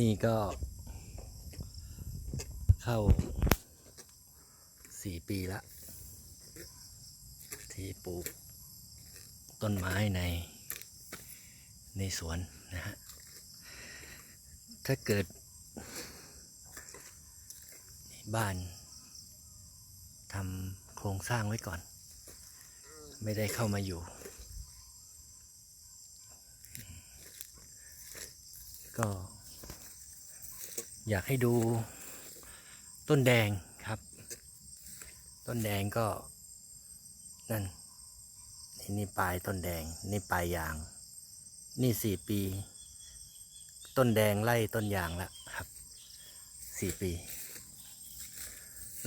นี่ก็ เข้าสี่ปีละ ที่ปลูกต้นไม้ใน ในสวนนะฮะ ถ้าเกิด บ้านทำโครงสร้างไว้ก่อน ไม่ได้เข้ามาอยู่ ก็ อยากให้ดูต้นแดงครับ ต้นแดงก็นั่นนี่นี่ปลายต้นแดงนี่ปลายยาง นี่สี่ปี ต้นแดงไล่ต้นยางแล้วครับสี่ปี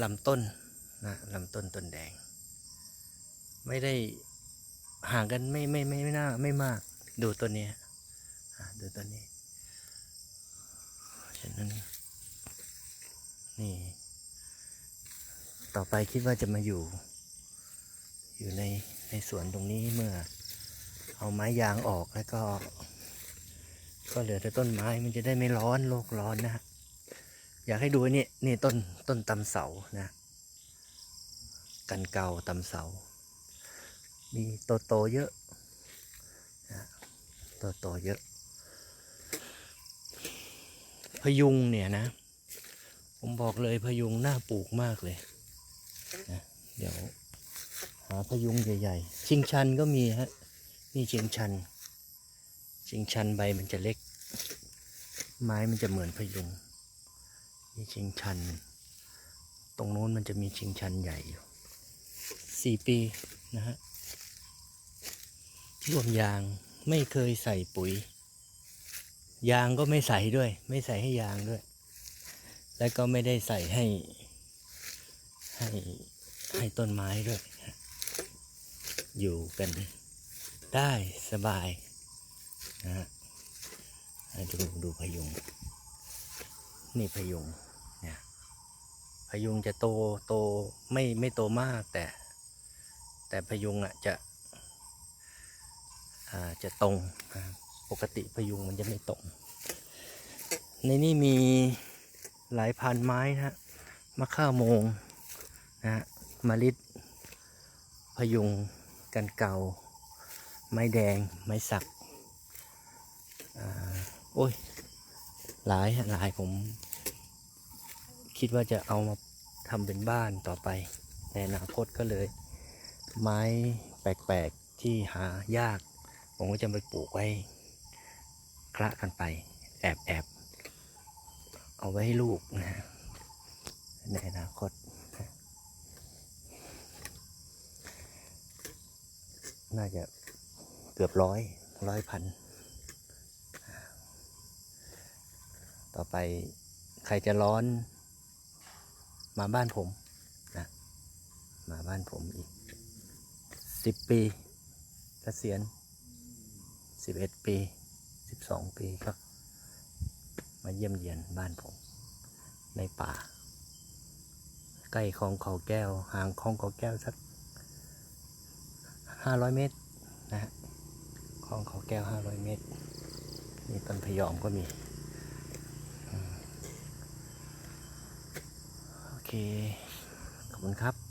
ลำต้นนะลำต้นต้นแดง ไม่ได้ห่างกันไม่ไม่ไม่ไม่น่าไม่มาก ดูต้นนี้ดูต้นนี้ ฉะนั้นนี่ ต่อไปคิดว่าจะมาอยู่ อยู่ในในสวนตรงนี้เมื่อ เอาไม้ยางออกแล้วก็ ก็เหลือแต่ต้นไม้มันจะได้ไม่ร้อนโลกร้อนนะฮะอยากให้ดูนี่นี่ต้นต้นตำเสานะ กันเกาตำเสา มีโตโตเยอะโตโตเยอะ พยุงเนี่ยนะ ผมบอกเลยพยุงน่าปลูกมากเลยนะเดี๋ยวหาพยุงใหญ่ๆ ชิงชันก็มีฮะนี่ชิงชัน ชิงชันใบมันจะเล็ก ไม้มันจะเหมือนพยุงนี่ชิงชัน ตรงโน้นมันจะมีชิงชันใหญ่อยู่สี่ปีนะฮะรวมยางไม่เคยใส่ปุ๋ย ยางก็ไม่ใส่ด้วย ไม่ใส่ให้ยางด้วย แล้วก็ไม่ได้ใส่ให้ ให้ให้ต้นไม้ด้วย อยู่กันได้สบายนะฮะดูดูพยุง นี่พยุงเนี่ยพยุงจะโตโตไม่ไม่โตมากแต่ แต่พยุงอะจะอ่าจะตรงอ่า ปกติพยุงมันจะไม่ตรงในนี่มีหลายพันไม้นะฮะมะข่าโมงนะฮะมะลิดพยุงกันเก่า ไม้แดง ไม้สักอโอ้ย หลายหลายผม คิดว่าจะเอามาทำเป็นบ้านต่อไป ในอนาคตก็เลย ไม้แปลกๆที่หายาก ผมก็จะไปปลูกไว้ คละกันไป แอบแอบเอาไว้ให้ลูกนะฮะในอนาคตนะน่าจะเกือบร้อยร้อยพัน ต่อไปใครจะร้อน มาบ้านผมนะมาบ้านผมอีกสิบปีเกษียณสิบเอ็ดปี สองปีก็มาเยี่ยมเยียนบ้านผม ในป่า ใกล้คลองเขาแก้ว ห่างคลองเขาแก้วสักห้าร้อยเมตรนะฮะคลองเขาแก้วห้าร้อยเมตรนี่ต้นพยอมก็มี โอเค ขอบคุณครับ